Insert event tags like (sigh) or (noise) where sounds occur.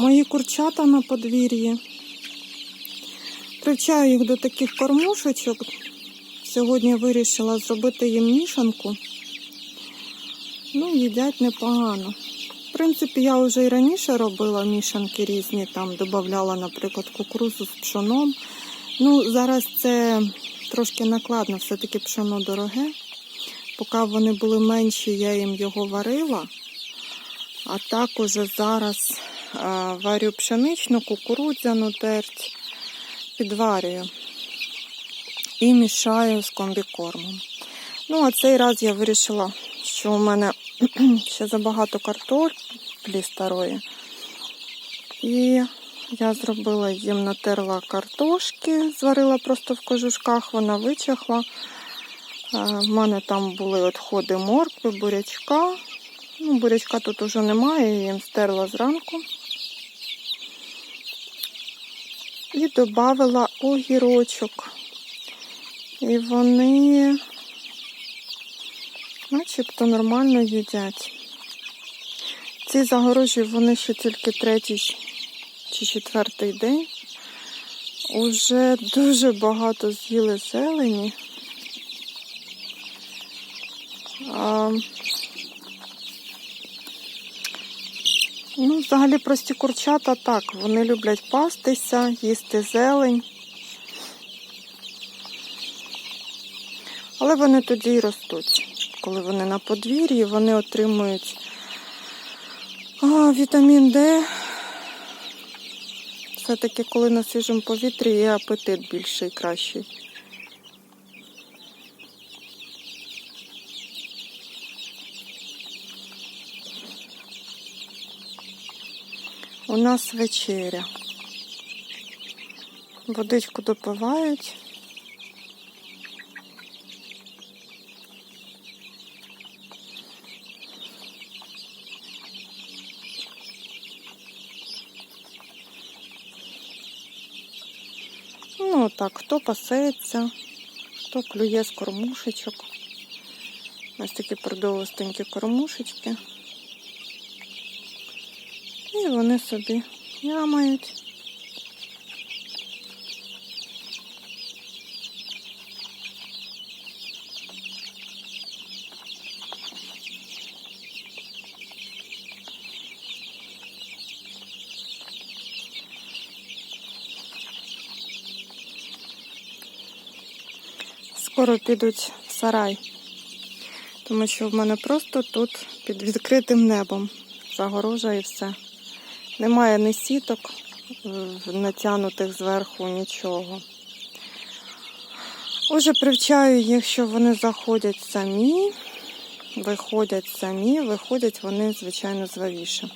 Мої курчата на подвір'ї. Привчаю їх до таких кормушечок. Сьогодні вирішила зробити їм мішанку. Ну, їдять непогано. В принципі, я вже і раніше робила мішанки різні, там додавала, наприклад, кукурузу з пшоном. Ну, зараз це трошки накладно, все-таки пшоно дороге. Поки вони були менші, я їм його варила. А так уже зараз варю пшеничну, кукурудзяну терть, підварюю і мішаю з комбікормом. Ну, а цей раз я вирішила, що у мене (clears throat) ще забагато картоплі старої. І я зробила їм натерла картошки, зварила просто в кожушках, вона вичахла. У мене там були відходи моркви, бурячка. Ну, бурячка тут уже немає, я їм стерла зранку. І додала огірочок. І вони начебто нормально їдять. Ці загорожі вони ще тільки третій чи четвертий день. Уже дуже багато з'їли зелені. Ну, взагалі прості курчата так, вони люблять пастися, їсти зелень. Але вони тоді й ростуть. Коли вони на подвір'ї, вони отримують вітамін Д. Все-таки, коли на свіжому повітрі є апетит більший кращий. У нас вечеря. Водичку допивають. Ну, так, хто пасеться, хто клює з кормушечок. Ось такі продовгостенькі кормушечки. І вони собі нямають. Скоро підуть в сарай, тому що в мене просто тут під відкритим небом загорожа і все. Немає ні сіток е, натягнутих зверху, нічого. Уже привчаю їх, що вони заходять самі, виходять самі, виходять вони, звичайно, звавіше.